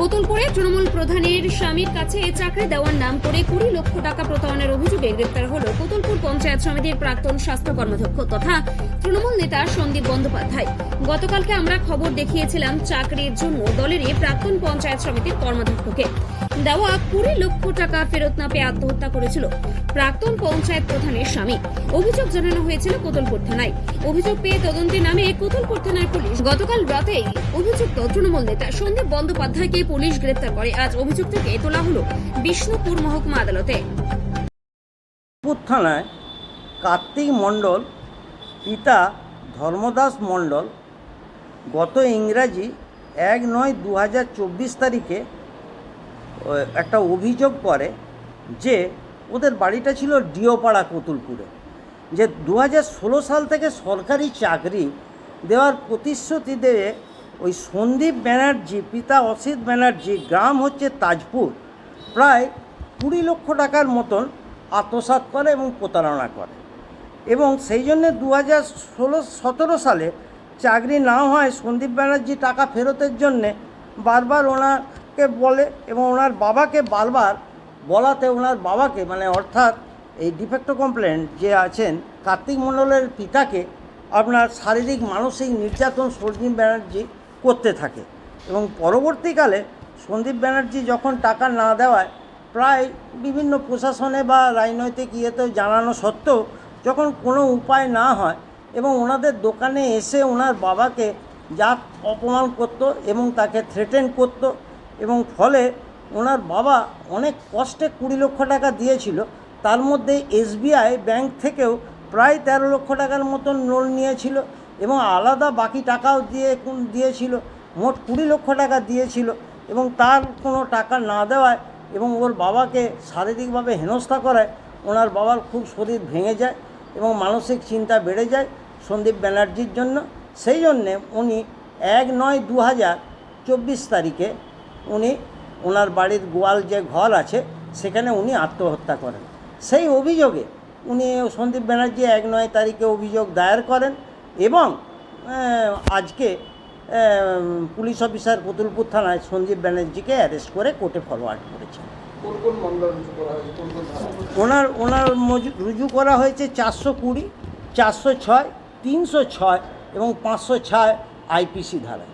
কোতলপুরে তৃণমূল প্রধানের স্বামীর কাছে চাকরি দেওয়ার নাম করে কুড়ি লক্ষ টাকা প্রতারণার অভিযোগে গ্রেপ্তার হল কোতলপুর পঞ্চায়েত সমিতির প্রাক্তন স্বাস্থ্য কর্মাধ্যক্ষ তথা তৃণমূল নেতা সন্দীপ বন্দ্যোপাধ্যায়। গতকালকে আমরা খবর দেখিয়েছিলাম চাকরির জন্য দলেরই প্রাক্তন পঞ্চায়েত সমিতির কর্মাধ্যক্ষকে। দেওয়া কুড়ি লক্ষ টাকা ফেরত না পেয়ে আত্মহত্যা করেছিল প্রাক্তন পঞ্চায়েত প্রধানের স্বামী। অভিযোগ জানানো হয়েছিল কোতলপুর থানায়। অভিযোগ পেয়ে তদন্তে নামে কোতলপুর থানার পুলিশ। গতকাল রাতেই অভিযুক্ত তৃণমূল নেতা সন্দীপ বন্দ্যোপাধ্যায়কে পুলিশ গ্রেপ্তার করে। আজ অভিযুক্তকে তোলা হলো বিষ্ণুপুর মহকুমা আদালতে। থানায় কার্তিক মণ্ডল, পিতা ধর্মদাস মণ্ডল, গত ইংরাজি এক নয় দু তারিখে একটা অভিযোগ করে যে ওদের বাড়িটা ছিল ডিওপাড়া কতুলপুরে, যে দু হাজার ষোলো সাল থেকে সরকারি চাকরি দেওয়ার প্রতিশ্রুতি দিয়ে ওই সন্দীপ ব্যানার্জি, পিতা অসিত ব্যানার্জি, গ্রাম হচ্ছে তাজপুর। প্রায় কুড়ি লক্ষ টাকার মতন আত্মসাৎ করে এবং প্রতারণা করে। এবং সেই জন্য দু হাজার ষোলো, সতেরো সালে চাকরি না হয় সন্দীপ ব্যানার্জি টাকা ফেরতের জন্যে বারবার ওনাকে বলে এবং ওনার বাবাকে বারবার বলাতে ওনার বাবাকে মানে অর্থাৎ এই ডিফেক্টো কমপ্লেন যে আছেন কার্তিক মণ্ডলের পিতাকে আপনার শারীরিক, মানসিক নির্যাতন সন্দীপ ব্যানার্জি করতে থাকে। এবং পরবর্তীকালে সন্দীপ ব্যানার্জি যখন টাকা না দেওয়ায়, প্রায় বিভিন্ন প্রশাসনে বা রাজনৈতিক ইয়েতে জানানো সত্ত্বেও যখন কোনো উপায় না হয় এবং ওনাদের দোকানে এসে ওনার বাবাকে যা অপমান করতো এবং তাকে থ্রেটেন করতো এবং ফলে ওনার বাবা অনেক কষ্টে কুড়ি লক্ষ টাকা দিয়েছিল, তার মধ্যে এসবিআই ব্যাংক থেকেও প্রায় তেরো লক্ষ টাকার মতন লোন নিয়েছিল এবং আলাদা বাকি টাকাও দিয়ে দিয়েছিল, মোট কুড়ি লক্ষ টাকা দিয়েছিল এবং তার কোনো টাকা না দেওয়ায় এবং ওর বাবাকে শারীরিকভাবে হেনস্থা করায়, ওনার বাবার খুব শরীর ভেঙে যায় এবং মানসিক চিন্তা বেড়ে যায় সন্দীপ ব্যানার্জির জন্য। সেই জন্যে উনি এক নয় দু হাজার চব্বিশ তারিখে উনি ওনার বাড়ির গোয়াল যে ঘর আছে, সেখানে উনি আত্মহত্যা করেন। সেই অভিযোগে উনি সন্দীপ ব্যানার্জি এক নয় তারিখে অভিযোগ দায়ের করেন এবং আজকে পুলিশ অফিসার পুতুলপুর থানায় সঞ্জীব ব্যানার্জিকে অ্যারেস্ট করে কোর্টে ফরওয়ার্ড করেছেন কোন কোন মামলা রুজু করা হয়েছে? কোন কোন ধারা ওনার ওনার রুজু করা হয়েছে চারশো কুড়ি চারশো ছয় তিনশো ছয় এবং পাঁচশো ছয় আইপিসি ধারায়।